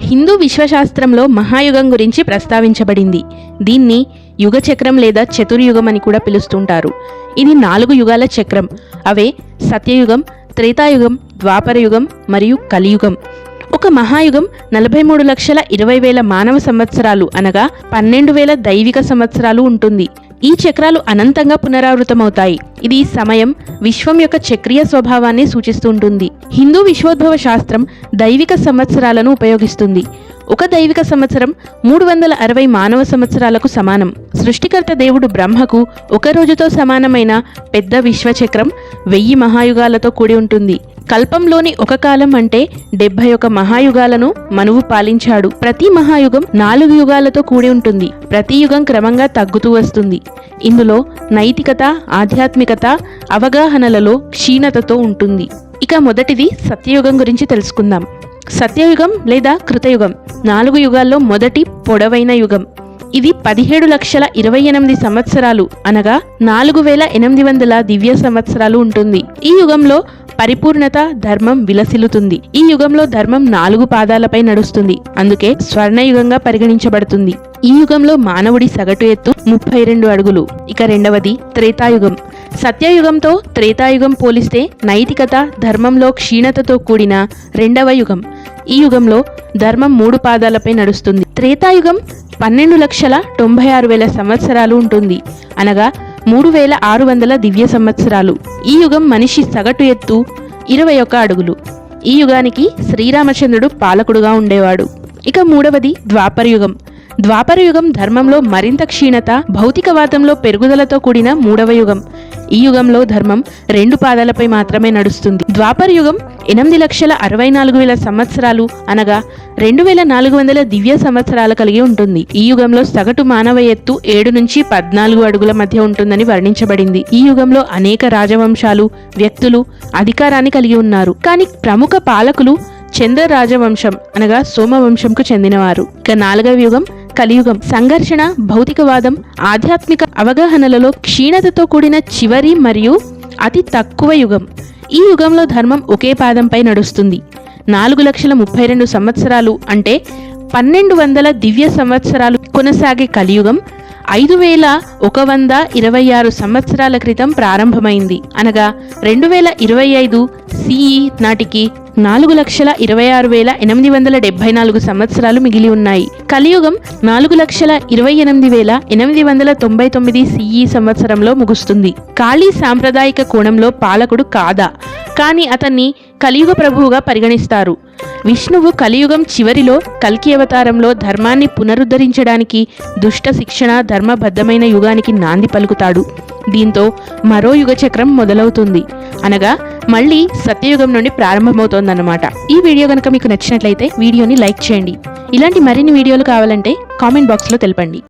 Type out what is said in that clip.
హిందూ విశ్వశాస్త్రంలో మహాయుగం గురించి ప్రస్తావించబడింది. దీన్ని యుగ చక్రం లేదా చతుర్యుగం అని కూడా పిలుస్తుంటారు. ఇది నాలుగు యుగాల చక్రం. అవే సత్యయుగం త్రేతాయుగం ద్వాపరయుగం మరియు కలియుగం. ఒక మహాయుగం నలభై మూడు లక్షల ఇరవై వేల మానవ సంవత్సరాలు అనగా పన్నెండు వేల దైవిక సంవత్సరాలు ఉంటుంది. ఈ చక్రాలు అనంతంగా పునరావృతమవుతాయి. ఇది సమయం విశ్వం యొక్క చక్రీయ స్వభావాన్ని సూచిస్తుంటుంది. హిందూ విశ్వోద్భవ శాస్త్రం దైవిక సంవత్సరాలను ఉపయోగిస్తుంది. ఒక దైవిక సంవత్సరం మూడు వందల అరవై మానవ సంవత్సరాలకు సమానం. సృష్టికర్త దేవుడు బ్రహ్మకు ఒక రోజుతో సమానమైన పెద్ద విశ్వచక్రం వెయ్యి మహాయుగాలతో కూడి ఉంటుంది. కల్పంలోని ఒక కాలం అంటే డెబ్బై ఒక మహాయుగాలను మనువు పాలించాడు. ప్రతి మహాయుగం నాలుగు యుగాలతో కూడి ఉంటుంది. ప్రతి యుగం క్రమంగా తగ్గుతూ వస్తుంది. ఇందులో నైతికత ఆధ్యాత్మిక ఆధ్యాత్మికత అవగాహనలలో క్షీణతతో ఉంటుంది. ఇక మొదటిది సత్యయుగం గురించి తెలుసుకుందాం. సత్యయుగం లేదా కృతయుగం నాలుగు యుగాల్లో మొదటి పొడవైన యుగం. ఇది పదిహేడు లక్షల ఇరవై ఎనిమిది సంవత్సరాలు అనగా నాలుగు వేల ఎనిమిది వందల దివ్య సంవత్సరాలు ఉంటుంది. ఈ యుగంలో పరిపూర్ణత ధర్మం విలసిల్లుతుంది. ఈ యుగంలో ధర్మం నాలుగు పాదాలపై నడుస్తుంది. అందుకే స్వర్ణయుగంగా పరిగణించబడుతుంది. ఈ యుగంలో మానవుడి సగటు ఎత్తు ముప్పై రెండు అడుగులు. ఇక రెండవది త్రేతాయుగం. సత్యయుగంతో త్రేతాయుగం పోలిస్తే నైతికత ధర్మంలో క్షీణతతో కూడిన రెండవ యుగం. ఈ యుగంలో ధర్మం మూడు పాదాలపై నడుస్తుంది. త్రేతాయుగం పన్నెండు లక్షల తొంభై ఆరు వేల సంవత్సరాలు ఉంటుంది. అనగా మూడు వేల ఆరు వందల దివ్య సంవత్సరాలు. ఈ యుగం మనిషి సగటు ఎత్తు ఇరవై ఒక్క అడుగులు. ఈ యుగానికి శ్రీరామచంద్రుడు పాలకుడుగా ఉండేవాడు. ఇక మూడవది ద్వాపరయుగం. ద్వాపరయుగం ధర్మంలో మరింత క్షీణత భౌతికవాదంలో పెరుగుదలతో కూడిన మూడవ యుగం. ఈ యుగంలో ధర్మం రెండు పాదాలపై మాత్రమే నడుస్తుంది. ద్వాపర యుగం ఎనిమిది లక్షల అరవై నాలుగు వేల సంవత్సరాలు అనగా రెండు వేల నాలుగు వందల దివ్య సంవత్సరాలు కలిగి ఉంటుంది. ఈ యుగంలో సగటు మానవ ఎత్తు ఏడు నుంచి పద్నాలుగు అడుగుల మధ్య ఉంటుందని వర్ణించబడింది. ఈ యుగంలో అనేక రాజవంశాలు వ్యక్తులు అధికారాన్ని కలిగి ఉన్నారు. కానీ ప్రముఖ పాలకులు చంద్ర రాజవంశం అనగా సోమవంశంకు చెందినవారు. ఇక నాలుగవ యుగం కలియుగం. సంఘర్షణ భౌతికవాదం ఆధ్యాత్మిక అవగాహనలలో క్షీణతతో కూడిన చివరి మరియు అతి తక్కువ యుగం. ఈ యుగంలో ధర్మం ఒకే పాదంపై నడుస్తుంది. నాలుగు లక్షల ముప్పై రెండు సంవత్సరాలు అంటే పన్నెండు వందల దివ్య సంవత్సరాలు కొనసాగే కలియుగం ఐదు వేల ఒక వంద ఇరవై ఆరు సంవత్సరాల క్రితం ప్రారంభమైంది. అనగా రెండు వేల ఇరవై ఐదు సిఈ నాటికి నాలుగు లక్షల ఇరవై ఆరు వేల ఎనిమిది వందల డెబ్బై నాలుగు సంవత్సరాలు మిగిలి ఉన్నాయి. కలియుగం నాలుగు లక్షల ఇరవై ఎనిమిది వేల ఎనిమిది వందల తొంభై తొమ్మిది సిఈ సంవత్సరంలో ముగుస్తుంది. కాళీ సాంప్రదాయిక కోణంలో పాలకుడు కాదా? కానీ అతన్ని కలియుగ ప్రభువుగా పరిగణిస్తారు. విష్ణువు కలియుగం చివరిలో కల్కి అవతారంలో ధర్మాన్ని పునరుద్ధరించడానికి దుష్ట శిక్షణ ధర్మబద్ధమైన యుగానికి నాంది పలుకుతాడు. దీంతో మరో యుగ చక్రం మొదలవుతుంది. అనగా మళ్ళీ సత్యయుగం నుండి ప్రారంభమవుతోందన్నమాట. ఈ వీడియో కనుక మీకు నచ్చినట్లయితే వీడియోని లైక్ చేయండి. ఇలాంటి మరిన్ని వీడియోలు కావాలంటే కామెంట్ బాక్స్లో తెలపండి.